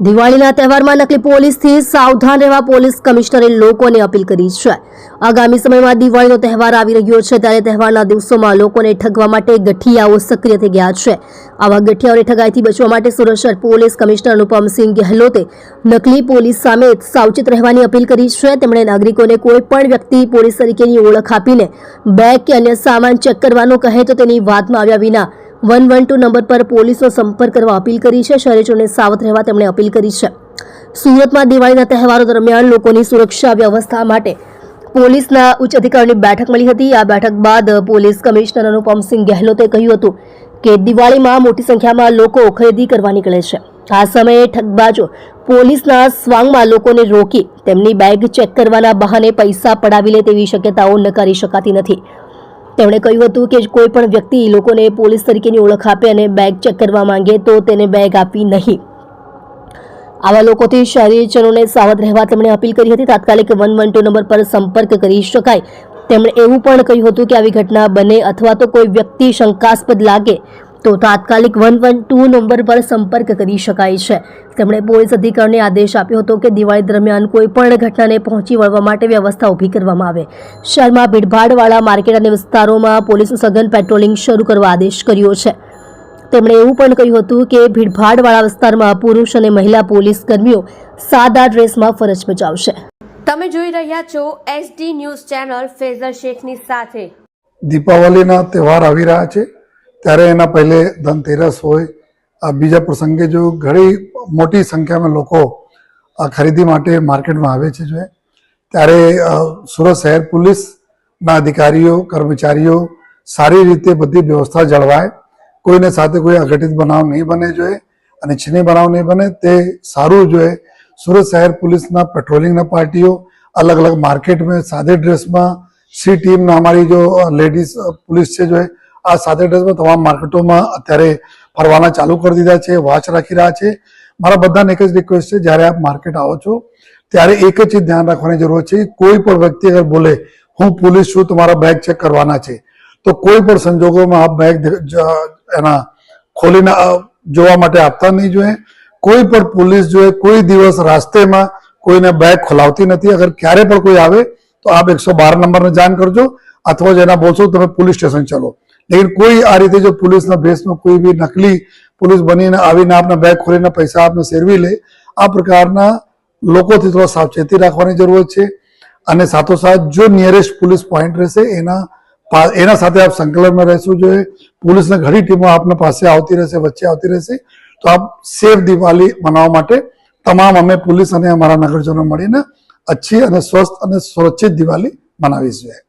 દિવાળીના તહેવારમાં નકલી પોલીસથી સાવધાન રહેવા પોલીસ કમિશનરે લોકોને અપીલ કરી છે. આગામી સમયમાં દિવાળીનો તહેવાર આવી રહ્યો છે ત્યારે તહેવારના દિવસોમાં લોકોને ઠગવા માટે ગઠિયાઓ સક્રિય થઈ ગયા છે. આવા ગઠિયાઓની ઠગાઈથી બચવા માટે સુરત પોલીસ કમિશનર અનુપમસિંહ ગેહલોતે નકલી પોલીસ સામે સાવચેત રહેવાની અપીલ કરી છે. તેમણે નાગરિકોને કોઈ પણ વ્યક્તિ પોલીસ તરીકેની ઓળખ આપીને બેગ કે અન્ય સામાન ચેક કરવાનું કહે તો તેની વાતમાં આવ્યા વિના વન વન ટુ નંબર પર પોલીસનો સંપર્ક કરવા અપીલ કરી છે. શહેરીજોને સાવધ રહેવા તેમણે અપીલ કરી છે. સુરતમાં દિવાળીના તહેવારો દરમિયાન લોકોની સુરક્ષા વ્યવસ્થા માટે પોલીસના ઉચ્ચ અધિકારીઓની બેઠક મળી હતી. આ બેઠક બાદ પોલીસ કમિશનર અનુપમસિંહ ગેહલોતે કહ્યું હતું કે દિવાળીમાં મોટી સંખ્યામાં લોકો ખરીદી કરવા નીકળે છે. આ સમયે ઠગબાજો પોલીસના સ્વાંગમાં લોકોને રોકી તેમની બેગ ચેક કરવાના બહાને પૈસા પડાવી લે તેવી શક્યતાઓ નકારી શકાતી નથી. તેમણે કહ્યું હતું કે કોઈ પણ વ્યક્તિ લોકોને પોલીસ તરીકેની ઓળખ આપે અને બેગ ચેક કરવા માંગે તો તેને બેગ આપવી નહીં. આવા લોકોથી શહેરીજનોને સાવધ રહેવા તેમણે અપીલ કરી હતી. તાત્કાલિક વન વન ટુ નંબર પર સંપર્ક કરી શકાય. તેમણે એવું પણ કહ્યું હતું કે આવી ઘટના બને અથવા તો કોઈ વ્યક્તિ શંકાસ્પદ લાગે તો તાત્કાલિક વન વન ટુ નંબર પર સંપર્ક કરી શકાય છે. તેમણે પોલીસ અધિકારીને આદેશ આપ્યો હતો કે દિવાળી દરમિયાન કોઈ પણ ઘટનાને પહોંચી વળવા માટે વ્યવસ્થા ઊભી કરવામાં આવે. શહેરમાં ભીડભાડવાળા માર્કેટ અને વિસ્તારોમાં પોલીસનું સઘન પેટ્રોલિંગ શરૂ કરવા આદેશ કર્યો છે. તેમણે એવું પણ કહ્યું હતું કે ભીડભાડવાળા વિસ્તારમાં પુરુષ અને મહિલા પોલીસ કર્મીઓ સાદા ડ્રેસમાં ફરજ બજાવશે. તમે જોઈ રહ્યા છો S D news channel Fezar શેખની સાથે. દીપાવલીના તહેવાર આવી રહ્યા છે. ત્યારે એના પહેલે ધનતેરસ હોય, આ બીજા પ્રસંગે જો ઘણી મોટી સંખ્યામાં લોકો આ ખરીદી માટે માર્કેટમાં આવે છે જો ત્યારે સુરત શહેર પોલીસના અધિકારીઓ, કર્મચારીઓ સારી રીતે બધી વ્યવસ્થા જળવાય. કોઈને સાથે કોઈ અઘટિત બનાવ નહીં બને જોઈએ અને છીની બનાવ નહીં બને, તે સારું જોઈએ સુરત શહેર પોલીસના પેટ્રોલિંગના પાર્ટીઓ અલગ અલગ માર્કેટમાં, સાદે ડ્રેસમાં, સી ટીમના અમારી જો લેડીઝ પોલીસ છે જો એ આ સાથે ડ્રેસમાં તમામ માર્કેટોમાં અત્યારે ફરવાના ચાલુ કરી દીધા છે વોચ રાખી રહ્યા છે. મારા બધાને એક જ રિક્વેસ્ટ છે, જ્યારે આપ માર્કેટ આવો છો, ત્યારે એક જ ચીજ ધ્યાન રાખવાની જરૂર છે, કોઈ પણ વ્યક્તિ અગર બોલે, હું પોલીસ છું, તમારા બેગ ચેક કરવાના છે. તો કોઈ પણ સંજોગોમાં આપ બેગ એના ખોલીને જોવા માટે આપતા નહીં જોઈએ. કોઈ પણ પોલીસ જોઈએ, કોઈ દિવસ રાસ્તેમાં કોઈને બેગ ખોલાવતી નથી. અગર ક્યારે પણ કોઈ આવે, તો આપ એકસો બાર નંબરને જાણ કરજો, અથવા જેના બોલશો, તમે પોલીસ સ્ટેશન ચલો. લેકિન કોઈ આ રીતે જો પોલીસના ભેસમાં કોઈ બી નકલી પોલીસ બનીને આવીને આપના બેગ ખોલીને પૈસા આપને સેરવી લે, આ પ્રકારના લોકોથી થોડા સાવચેતી રાખવાની જરૂર છે. અને સાથોસાથ જો નિયરેસ્ટ પોલીસ પોઈન્ટ રહેશે, એના એના સાથે આપ સંકલનમાં રહેશું જોઈએ પોલીસની ઘણી ટીમો આપના પાસે આવતી રહેશે, વચ્ચે આવતી રહેશે, તો આપ સેફ દિવાળી મનાવવા માટે તમામ અમે પોલીસ અને અમારા નગરજનો મળીને અચ્છી અને સ્વસ્થ અને સુરક્ષિત દિવાળી મનાવીશું.